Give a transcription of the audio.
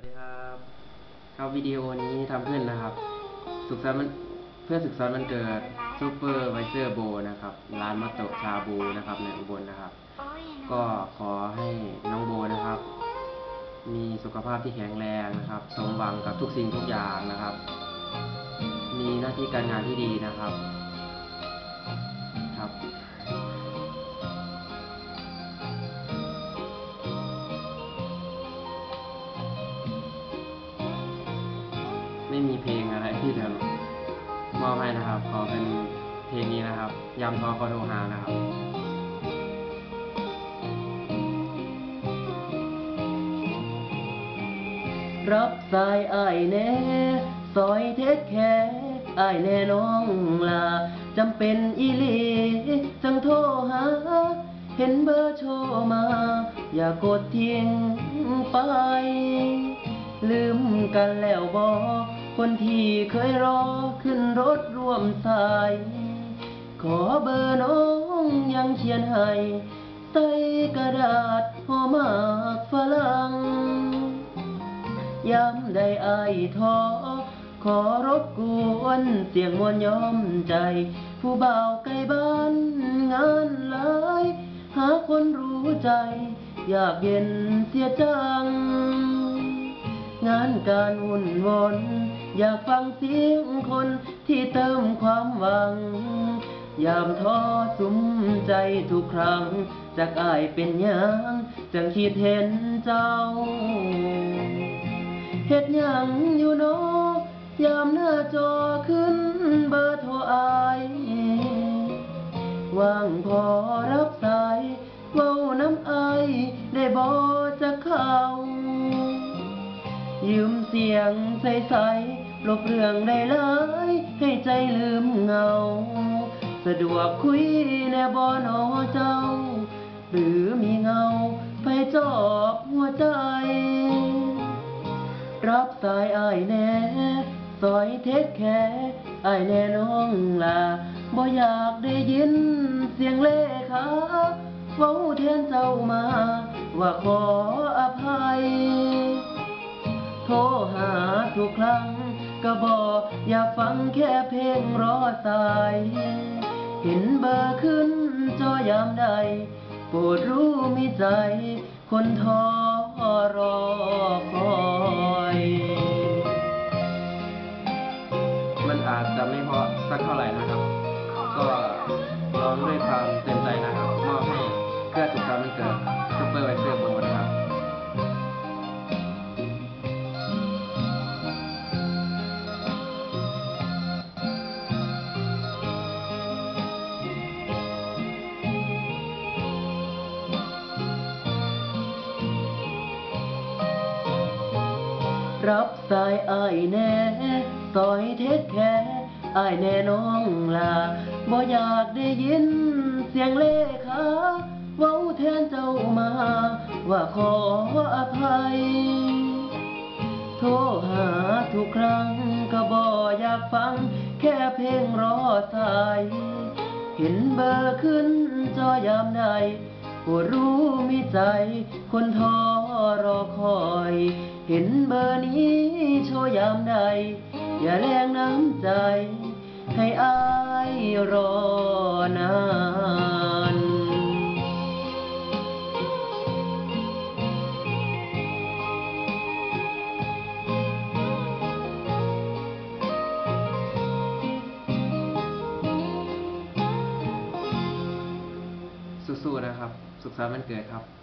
วัสดีครับ ครับวิดีโอนี้ทำขึ้นนะครับ สุขสันต์วันเพื่อสุขสันต์วันเกิดซูเปอร์ไวเซอร์โบนะครับ ร้านมัตโตชาบูนะครับในอุบลนะครับ ก็ขอให้น้องโบนะครับ มีสุขภาพที่แข็งแรงนะครับ สมหวังกับทุกสิ่งทุกอย่างนะครับ มีหน้าที่การงานที่ดีนะครับ อบให้นะครับ ขอเป็นเพลงนี้นะครับ ยามทอคอโทรหานะครับรับสายอ้ายแน่ซอยเทคแค่อ้ายแน่น้องลาจำเป็นอีลีจังโทรหา เห็นเบอร์โทรมา อย่ากดทิ้งไป ลืมกันแล้วบอ คนที่เคยรอขึ้นรถร่วมสาย ขอเบอร์น้องยังเขียนให้ใส่กระดาษหอมากฝรั่งย้ำได้อายท้อขอรบกวนเสียงมวลย้อมใจ ผู้บ่าวไกลบ้านงานหลายหาคนรู้ใจ อยากเย็นเสียจัง งานการวุ่นวน อยากฟังเสียงคนที่เติมความหวัง ยามท้อสุมใจทุกครั้งจากอายเป็นยังจังคิดเห็นเจ้าเฮ็ดยังอยู่เนอยามหน้าจอขึ้นเบอร์โทรอายว่างพอรับสายเว้าน้ำอายได้บ่จะเข้ายืมเสียงใสๆ ลบเรื่องได้หลย ให้ใจลืมเงา สะดวกคุยแนบ่นอเจ้า หรือมีเงา ไปจอบหัวใจ รับสายอายแน่ซอยเทคแค่อายแน่น้องลาบ่อยากได้ยินเสียงเลขาเว้าแทนเจ้ามา ว่าขออภัย โทรหาทุกครั้ง ก็บอกอยาฟังแค่เพลงรอสาย เห็นเบอร์ขึ้นจอยามใด โปรดรู้มีใจ คนทอรอคอยมันอาจจะไม่เพราะสักเท่าไหร่นะครับ ก็ร้องด้วยความเต็มใจนะครับ มอบให้เพื่อสุขสันต์วันเกิดซุปเปอร์ไวเซอร์ รับสายอายแน่ซอยเทคแค่อายแน่น้องลาบ่อยากได้ยินเสียงเลขาเว้าแทนเจ้ามา ว่าขออภัย โทรหาทุกครั้งก็บ่อยากฟัง แค่เพลงรอสาย เห็นเบอร์ขึ้นจอยามใดปวดรู้มีใจคนท้อ รอคอย เห็นเบอร์นี้โชว์ยามใด อย่าแรงน้ำใจ ให้อายรอนานสู้ๆนะครับ สุขสันต์วันเกิดครับ